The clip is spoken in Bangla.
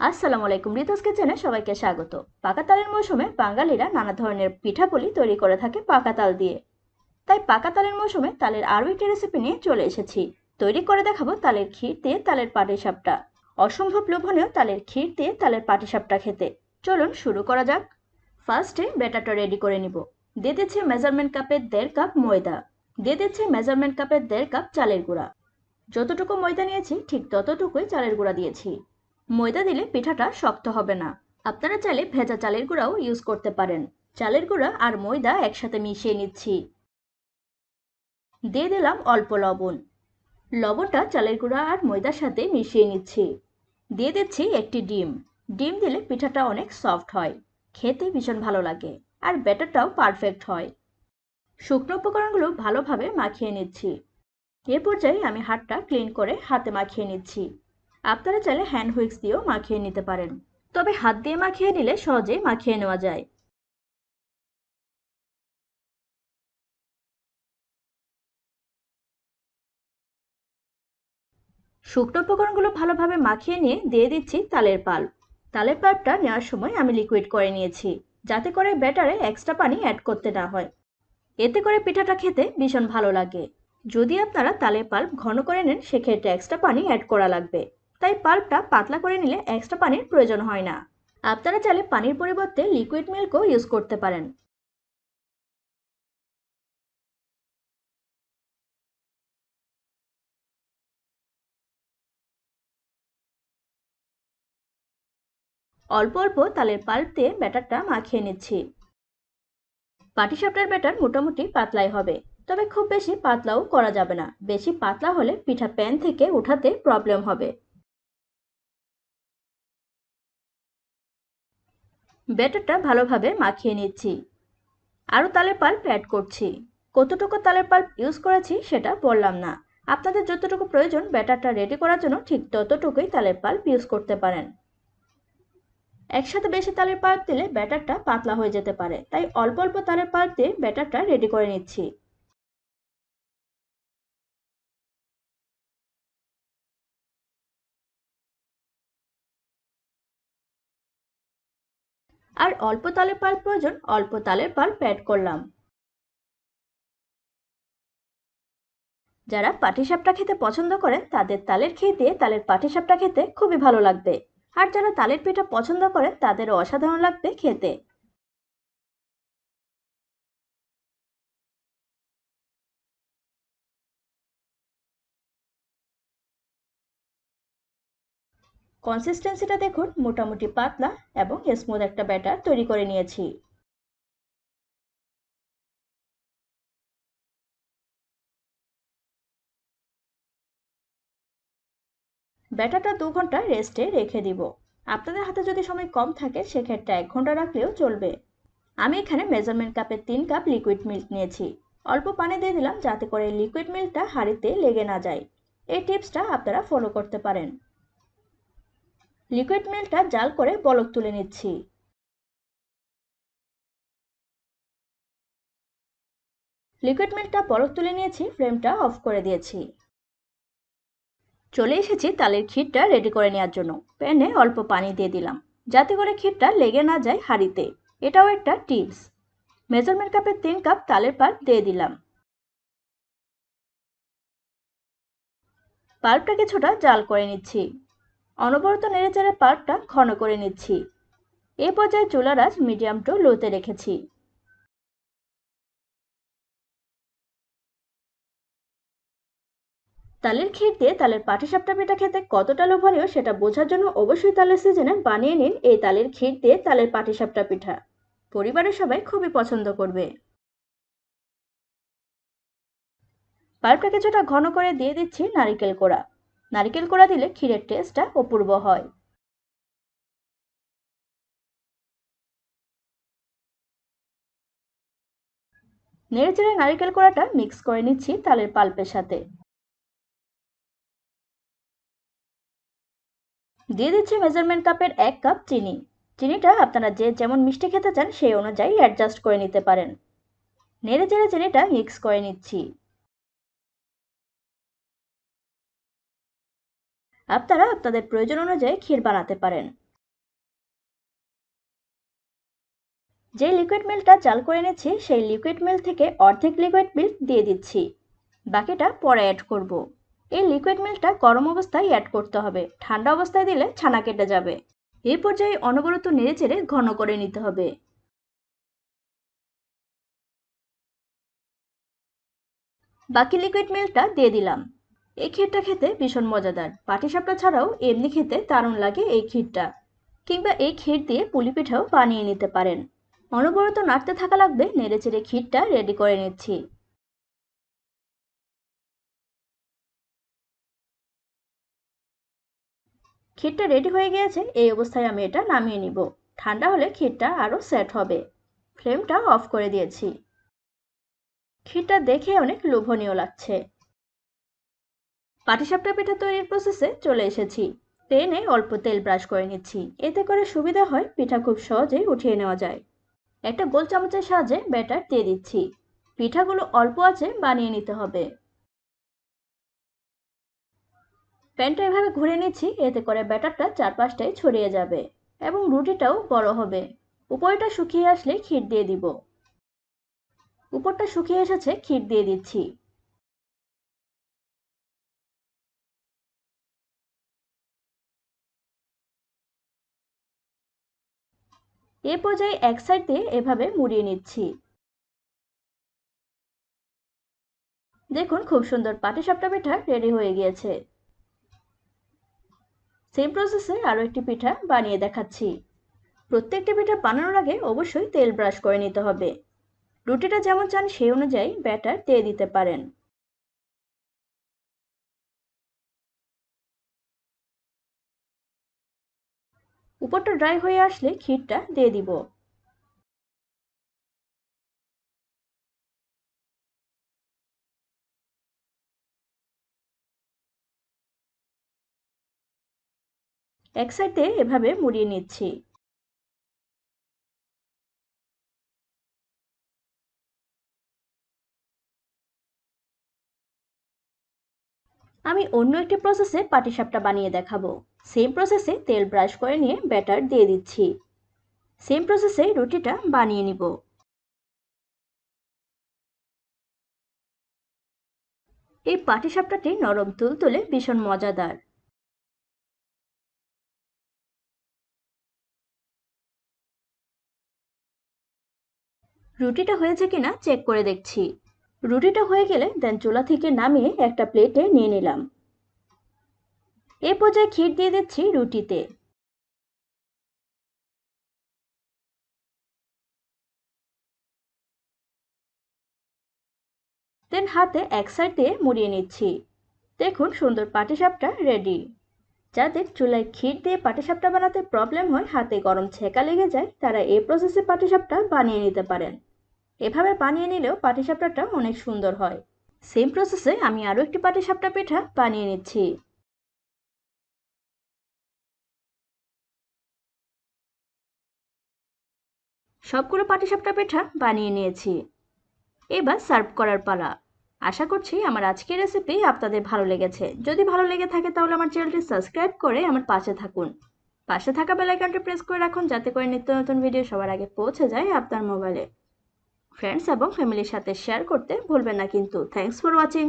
আসসালামু আলাইকুম, রিতস কিচেনে সবাইকে স্বাগত। পাকা তালের মৌসুমে বাঙালিরা নানা ধরনের পিঠাপুলি তৈরি করে থাকে পাকা তাল দিয়ে। তাই পাকা তালের মৌসুমে তালের আরও একটি রেসিপি নিয়ে চলে এসেছি। তৈরি করে দেখাবো তালের ক্ষীর দিয়ে তালের পাটিসাপটা। অসম্ভব লোভনীয় তালের ক্ষীর দিয়ে তালের পাটিসাপটা খেতে। চলুন শুরু করা যাক। ফার্স্টে ব্যাটারটা রেডি করে নিব। দিয়ে দিচ্ছি মেজারমেন্ট কাপের দেড় কাপ ময়দা। দিয়ে দিচ্ছি মেজারমেন্ট কাপের দেড় কাপ চালের গুঁড়া। যতটুকু ময়দা নিয়েছি, ঠিক ততটুকুই চালের গুঁড়া দিয়েছি। ময়দা দিলে পিঠাটা শক্ত হবে না। আপনারা চাইলে ভেজা চালের গুঁড়াও ইউজ করতে পারেন। চালের গুঁড়া আর ময়দা একসাথে মিশিয়ে নিচ্ছি। দিয়ে দিলাম অল্প লবণ। লবণটা চালের গুঁড়া আর ময়দার সাথে মিশিয়ে নিচ্ছি। দিয়ে দিচ্ছি একটি ডিম। ডিম দিলে পিঠাটা অনেক সফট হয়। খেতে ভীষণ ভালো লাগে আর ব্যাটারটাও পারফেক্ট হয়। শুকনো উপকরণগুলো ভালোভাবে মাখিয়ে নিচ্ছি। এ পর্যায়ে আমি হাতটা ক্লিন করে হাতে মাখিয়ে নিচ্ছি। আপনারা চাইলে হ্যান্ড হুইক্স দিয়েও মাখিয়ে নিতে পারেন। তবে হাত দিয়ে মাখিয়ে নিলে সহজেই মাখিয়ে নেওয়া যায়। শুকনো উপকরণগুলো ভালোভাবে মাখিয়ে নিয়ে দিয়ে দিচ্ছি তালের পাল্প তালের পাল্পটা নেওয়ার সময় আমি লিকুইড করে নিয়েছি, যাতে করে ব্যাটারে এক্সট্রা পানি অ্যাড করতে না হয়। এতে করে পিঠাটা খেতে ভীষণ ভালো লাগে। যদি আপনারা তালের পাল্প ঘন করে নেন, সেক্ষেত্রে এক্সট্রা পানি অ্যাড করা লাগবে। তাই পাল্পটা পাতলা করে নিলে এক্সট্রা পানির প্রয়োজন হয় না। আপনারা চাইলে পানির পরিবর্তে লিকুইড মিল্কও ইউজ করতে পারেন। অল্প অল্প তালের পাল্প দিয়ে ব্যাটারটা মাখিয়ে নিচ্ছি। পাটিসাপটার ব্যাটার মোটামুটি পাতলাই হবে, তবে খুব বেশি পাতলাও করা যাবে না। বেশি পাতলা হলে পিঠা প্যান থেকে উঠাতে প্রবলেম হবে। ব্যাটারটা ভালোভাবে মাখিয়ে নিচ্ছি। আরও তালের পাল্প অ্যাড করছি। কতটুকু তালের পাল্প ইউজ করেছি সেটা বললাম না। আপনাদের যতটুকু প্রয়োজন ব্যাটারটা রেডি করার জন্য ঠিক ততটুকুই তালের পাল্প ইউজ করতে পারেন। একসাথে বেশি তালের পাল্প দিলে ব্যাটারটা পাতলা হয়ে যেতে পারে। তাই অল্প অল্প তালের পাল্প দিয়ে ব্যাটারটা রেডি করে নিচ্ছি। আর অল্প তালের পাল প্রয়োজন, অল্প তালের পাল প্যাড করলাম। যারা পাটিসাপটা খেতে পছন্দ করেন, তাদের তালের খেয়ে দিয়ে তালের পাটিসাপটা খেতে খুবই ভালো লাগবে। আর যারা তালের পিঠা পছন্দ করেন, তাদেরও অসাধারণ লাগবে খেতে। কনসিস্টেন্সিটা দেখুন, মোটামুটি পাতলা এবং স্মুথ একটা ব্যাটার তৈরি করে নিয়েছি। ব্যাটারটা দু ঘণ্টা রেস্টে রেখে দিব। আপনাদের হাতে যদি সময় কম থাকে, সেক্ষেত্রে এক ঘণ্টা রাখলেও চলবে। আমি এখানে মেজারমেন্ট কাপের তিন কাপ লিকুইড মিল্ক নিয়েছি। অল্প পানি দিয়ে দিলাম যাতে করে লিকুইড মিল্কটা হাঁড়িতে লেগে না যায়। এই টিপসটা আপনারা ফলো করতে পারেন। লিকুইড মিল্কটা জাল করে বলক তুলে নিচ্ছি। লিকুইড মিল্কটা বরফ তুলে নিয়েছি, ফ্লেমটা অফ করে দিয়েছি। চলে এসেছি তালের ক্ষীরটা রেডি করে নেওয়ার জন্য। প্যানে অল্প পানি দিয়ে দিলাম, যাতে করে ক্ষীরটা লেগে না যায় হাঁড়িতে। এটাও একটা টিপস। মেজারমেন্ট কাপের তিন কাপ তালের পাল্প দিয়ে দিলাম। পাল্পটা কিছুটা জাল করে নিচ্ছি। অনবরত নেড়েচেড়ে পাল্পটা ঘন করে নিচ্ছি। এ পর্যায়ে চুলার আঁচ মিডিয়াম টু লোতে রেখেছি। তালের ক্ষীর দিয়ে তালের পাটিসাপটা পিঠা খেতে কতটা লোভনীয় সেটা বোঝার জন্য অবশ্যই তালের সিজনে বানিয়ে নিন এই তালের ক্ষীর দিয়ে তালের পাটিসাপটা পিঠা। পরিবারের সবাই খুবই পছন্দ করবে। পাল্পটা কিছুটা ঘন করে দিয়ে দিচ্ছি নারিকেল কোড়া। নারিকেল কোড়া দিলে ক্ষীরের টেস্টটা অপূর্ব হয়। নেড়েচেড়ে নারিকেল কোড়াটা মিক্স করে নিচ্ছি তালের পাল্পের সাথে। দিয়ে দিচ্ছি মেজারমেন্ট কাপের এক কাপ চিনি। চিনিটা আপনারা যে যেমন মিষ্টি খেতে চান সেই অনুযায়ী অ্যাডজাস্ট করে নিতে পারেন। নেড়ে চেড়ে চিনিটা মিক্স করে নিচ্ছি। আপনারা আপনাদের প্রয়োজন অনুযায়ী ক্ষীর বানাতে পারেন। যে লিকুইড মিল্কটা চাল করে এনেছি, সেই লিকুইড মিল্ক থেকে অর্ধেক লিকুইড মিল্ক দিয়ে দিচ্ছি। বাকিটা পরে অ্যাড করব। এই লিকুইড মিল্কটা গরম অবস্থায় অ্যাড করতে হবে। ঠান্ডা অবস্থায় দিলে ছানা কেটে যাবে। এই পর্যায়ে অনবরত নেড়ে চেড়ে ঘন করে নিতে হবে। বাকি লিকুইড মিল্কটা দিয়ে দিলাম। এই ক্ষীরটা খেতে ভীষণ মজাদার। পাটিসাপটা ছাড়াও এমনি খেতে দারুণ লাগে এই ক্ষীরটা। কিংবা এই ক্ষীর দিয়ে পুলি পিঠাও বানিয়ে নিতে পারেন। অনবরত নাড়তে থাকা লাগবে, নেড়েচেড়ে ক্ষীরটা রেডি করে নিচ্ছি। ক্ষীরটা রেডি হয়ে গিয়েছে, এই অবস্থায় আমি এটা নামিয়ে নিব। ঠান্ডা হলে ক্ষীরটা আরও সেট হবে। ফ্লেমটা অফ করে দিয়েছি। ক্ষীরটা দেখে অনেক লোভনীয় লাগছে। পাটিসাপটা পিঠা তৈরির প্রসেসে চলে এসেছি। পেনে অল্প তেল ব্রাশ করে নিচ্ছি। এতে করে সুবিধা হয় পিঠা খুব সহজেই উঠিয়ে নেওয়া যায়। একটা গোল চামচের সাহায্যে ব্যাটার দিয়ে দিচ্ছি। পিঠাগুলো অল্প আছে বানিয়ে নিতে হবে। প্যানটা এভাবে ঘুরে নিচ্ছি, এতে করে ব্যাটারটা চারপাশটায় ছড়িয়ে যাবে এবং রুটিটাও বড় হবে। উপরটা শুকিয়ে আসলে ক্ষীর দিয়ে দিব। উপরটা শুকিয়ে এসেছে, ক্ষীর দিয়ে দিচ্ছি। এ পর্যায়ে এক সাইড দিয়ে এভাবে মুড়িয়ে নিচ্ছি। দেখুন খুব সুন্দর পাটিসাপটা পিঠা রেডি হয়ে গিয়েছে। সেম প্রসেসে আরও একটি পিঠা বানিয়ে দেখাচ্ছি। প্রত্যেকটি পিঠা বানানোর আগে অবশ্যই তেল ব্রাশ করে নিতে হবে। রুটিটা যেমন চান সেই অনুযায়ী ব্যাটার দিয়ে দিতে পারেন। উপরটা ড্রাই হয়ে আসলে ক্ষীরটা দিয়ে দিব। এক সাইডে এভাবে মুড়িয়ে নিচ্ছি। আমি অন্য একটি প্রসেসে পাটিসাপটা বানিয়ে দেখাবো। সেম প্রসেসে তেল ব্রাশ করে নিয়ে ব্যাটার দিয়ে দিচ্ছি। সেম প্রসেসে রুটিটা বানিয়ে নিব। এই পাটিসাপটাটি নরম তুলতুলে ভীষণ মজাদার। রুটিটা হয়েছে কিনা চেক করে দেখছি। রুটিটা হয়ে গেলে দেন চুলা থেকে নামিয়ে একটা প্লেটে নিয়ে নিলাম। এ পর্যায়ে ক্ষীর দিয়ে দিচ্ছি রুটিতে। দেন হাতে এক সাইড দিয়ে মুড়িয়ে নিচ্ছি। দেখুন সুন্দর পাটিসাপটা রেডি। যাদের চুলায় ক্ষীর দিয়ে পাটিসাপটা বানাতে প্রবলেম হয়, হাতে গরম ছেঁকা লেগে যায়, তারা এই প্রসেসে পাটিসাপটা বানিয়ে নিতে পারেন। এভাবে বানিয়ে নিলেও পাটিসাপটাটা অনেক সুন্দর হয়। সেম প্রসেসে আমি আরও একটি পাটিসাপটা পিঠা বানিয়ে নিচ্ছি। সবগুলো পাটিসাপটা পিঠা বানিয়ে নিয়েছি। এবার সার্ভ করার পালা। আশা করছি আমার আজকের রেসিপি আপনাদের ভালো লেগেছে। যদি ভালো লেগে থাকে তাহলে আমার চ্যানেলটি সাবস্ক্রাইব করে আমার পাশে থাকুন। পাশে থাকা বেলাইকনটি প্রেস করে রাখুন যাতে করে নিত্য নতুন ভিডিও সবার আগে পৌঁছে যায় আপনার মোবাইলে। ফ্রেন্ডস এবং ফ্যামিলির সাথে শেয়ার করতে ভুলবেন না কিন্তু। Thanks for watching